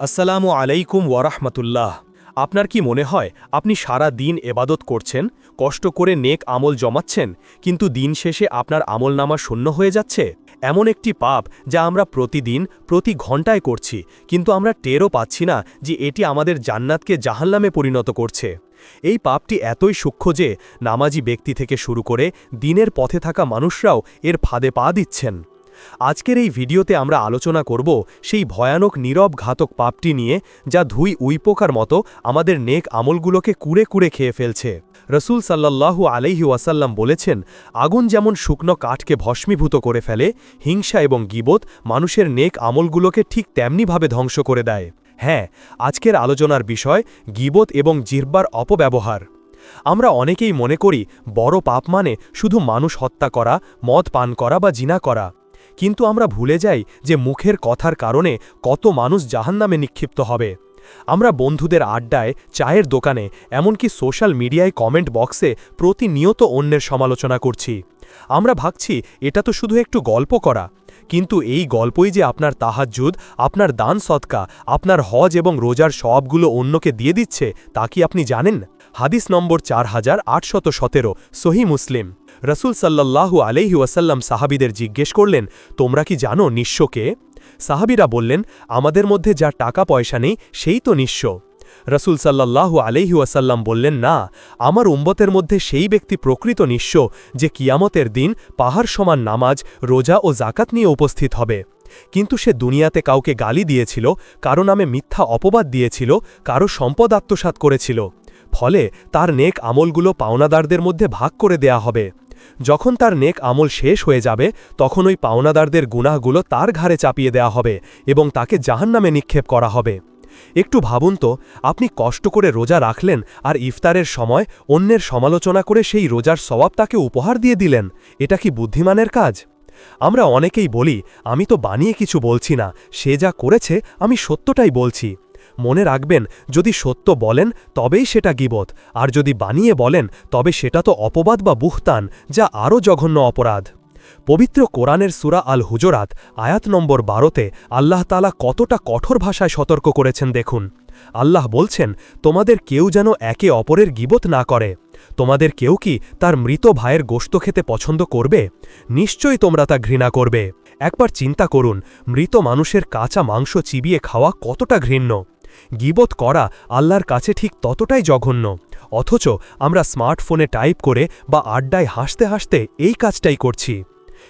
আসসালামু আলাইকুম ওয়ারাহমাতুল্লাহ আপনার কি মনে হয়, আপনি সারা দিন এবাদত করছেন, কষ্ট করে নেক আমল জমাচ্ছেন, কিন্তু দিন শেষে আপনার আমলনামা শূন্য হয়ে যাচ্ছে? এমন একটি পাপ যা আমরা প্রতিদিন, প্রতি ঘন্টায় করছি, কিন্তু আমরা টেরও পাচ্ছি না যে এটি আমাদের জান্নাতকে জাহান্নামে পরিণত করছে। এই পাপটি এতই সূক্ষ্ম যে নামাজি ব্যক্তি থেকে শুরু করে দিনের পথে থাকা মানুষরাও এর ফাঁদে পা দিচ্ছেন। আজকের এই ভিডিওতে আমরা আলোচনা করব সেই ভয়ানক নীরব ঘাতক পাপটি নিয়ে, যা ধুই উইপোকার মতো আমাদের নেক আমলগুলোকে কুড়ে কুড়ে খেয়ে ফেলছে। রসুল সাল্লাল্লাহু আলাইহি ওয়াসাল্লাম বলেছেন, আগুন যেমন শুকনো কাঠকে ভস্মীভূত করে ফেলে, হিংসা এবং গিবত মানুষের নেক আমলগুলোকে ঠিক তেমনিভাবে ধ্বংস করে দেয়। হ্যাঁ আজকের আলোচনার বিষয় গিবত এবং জিহ্বার অপব্যবহার। আমরা অনেকেই মনে করি, বড় পাপ মানে শুধু মানুষ হত্যা করা, মদ পান করা বা জিনা করা। কিন্তু আমরা ভুলে যাই যে মুখের কথার কারণে কত মানুষ জাহান্নামে নিক্ষিপ্ত হবে। আমরা বন্ধুদের আড্ডায়, চায়ের দোকানে, এমনকি সোশ্যাল মিডিয়ায় কমেন্ট বক্সে প্রতিনিয়ত অন্যের সমালোচনা করছি। আমরা ভাবছি, এটা তো শুধু একটু গল্প করা। কিন্তু এই গল্পই যে আপনার তাহাজ্জুদ, আপনার দান সৎকা আপনার হজ এবং রোজার সবগুলো অন্যকে দিয়ে দিচ্ছে, তা কি আপনি জানেন? হাদিস নম্বর চার হাজার আটশত সতেরো, সহি মুসলিম। রসুল সাল্লাল্লাহু আলহি ওয়াসাল্লাম সাহাবিদের জিজ্ঞেস করলেন, তোমরা কি জানো নিঃস্বকে সাহাবিরা বললেন, আমাদের মধ্যে যা টাকা পয়সা নেই, সেই তো নিঃস্ব। রসুল সাল্লাল্লাহু আলহি ওয়াসাল্লাম বললেন, না, আমার উম্বতের মধ্যে সেই ব্যক্তি প্রকৃত নিঃস্ব যে কিয়ামতের দিন পাহাড় সমান নামাজ, রোজা ও জাকাত নিয়ে উপস্থিত হবে। কিন্তু সে দুনিয়াতে কাউকে গালি দিয়েছিল, কারও নামে মিথ্যা অপবাদ দিয়েছিল, কারও সম্পদ আত্মসাত করেছিল। ফলে তার নেক আমলগুলো পাওনাদারদের মধ্যে ভাগ করে দেয়া হবে। যখন তার নেক আমল শেষ হয়ে যাবে, তখন ওই পাওনাদারদের গুনাহগুলো তার ঘাড়ে চাপিয়ে দেয়া হবে এবং তাকে জাহান্নামে নিক্ষেপ করা হবে। একটু ভাবুন তো, আপনি কষ্ট করে রোজা রাখলেন আর ইফতারের সময় অন্যের সমালোচনা করে সেই রোজার সওয়াব তাকে উপহার দিয়ে দিলেন, এটা কি বুদ্ধিমানের কাজ? আমরা অনেকেই বলি, আমি তো বানিয়ে কিছু বলছি না, সে যা করেছে আমি সত্যটাই বলছি। মনে রাখবেন, যদি সত্য বলেন, তবেই সেটা গিবত, আর যদি বানিয়ে বলেন, তবে সেটা তো অপবাদ বা বুহতান, যা আরও জঘন্য অপরাধ। পবিত্র কোরআনের সুরা আল হুজরাত আয়াত নম্বর বারোতে আল্লাহ তালা কতটা কঠোর ভাষায় সতর্ক করেছেন দেখুন। আল্লাহ বলছেন, তোমাদের কেউ যেন একে অপরের গিবত না করে। তোমাদের কেউ কি তার মৃত ভাইয়ের গোস্ত খেতে পছন্দ করবে? নিশ্চয়ই তোমরা তা ঘৃণা করবে। একবার চিন্তা করুন, মৃত মানুষের কাঁচা মাংস চিবিয়ে খাওয়া কতটা ঘৃণ্য। গিবত করা আল্লাহর কাছে ঠিক ততটাই জঘন্য। অথচ আমরা স্মার্টফোনে টাইপ করে বা আড্ডায় হাসতে হাসতে এই কাজটাই করছি।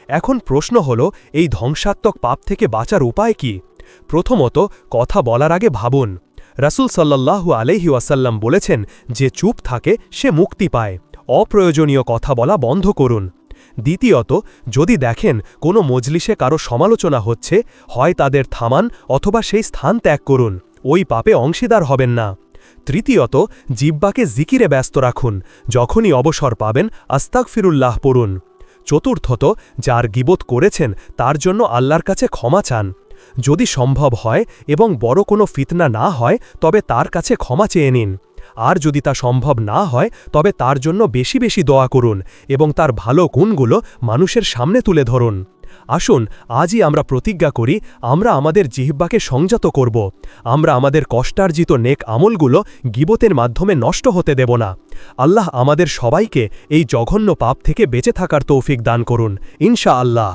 এখন প্রশ্ন হল, এই ধ্বংসাত্মক পাপ থেকে বাঁচার উপায় কি? প্রথমত, কথা বলার আগে ভাবুন। রাসুল সাল্লাল্লাহু আলহি ওয়াসাল্লাম বলেছেন, যে চুপ থাকে, সে মুক্তি পায়। অপ্রয়োজনীয় কথা বলা বন্ধ করুন। দ্বিতীয়ত, যদি দেখেন কোনো মজলিসে কারও সমালোচনা হচ্ছে, হয় তাদের থামান অথবা সেই স্থান ত্যাগ করুন। ওই পাপে অংশীদার হবেন না। তৃতীয়ত, জিব্বাকে জিকিরে ব্যস্ত রাখুন, যখনই অবসর পাবেন আস্তাক ফিরুল্লাহ পড়ুন। চতুর্থত, যার গিবোধ করেছেন, তার জন্য আল্লাহর কাছে ক্ষমা চান। যদি সম্ভব হয় এবং বড় কোনো ফিতনা না হয়, তবে তার কাছে ক্ষমা চেয়ে নিন। আর যদি তা সম্ভব না হয়, তবে তার জন্য বেশি বেশি দোয়া করুন এবং তার ভালো গুণগুলো মানুষের সামনে তুলে ধরুন। আসুন, আজই আমরা প্রতিজ্ঞা করি, আমরা আমাদের জিহ্বাকে সংযত করব। আমরা আমাদের কষ্টার্জিত নেক আমলগুলো গিবতের মাধ্যমে নষ্ট হতে দেব না। আল্লাহ আমাদের সবাইকে এই জঘন্য পাপ থেকে বেঁচে থাকার তৌফিক দান করুন ইনশা আল্লাহ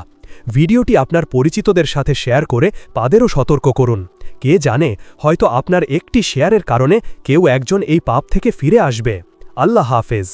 ভিডিওটি আপনার পরিচিতদের সাথে শেয়ার করে তাদেরও সতর্ক করুন। কে জানে, হয়তো আপনার একটি শেয়ারের কারণে কেউ একজন এই পাপ থেকে ফিরে আসবে। আল্লাহ হাফেজ।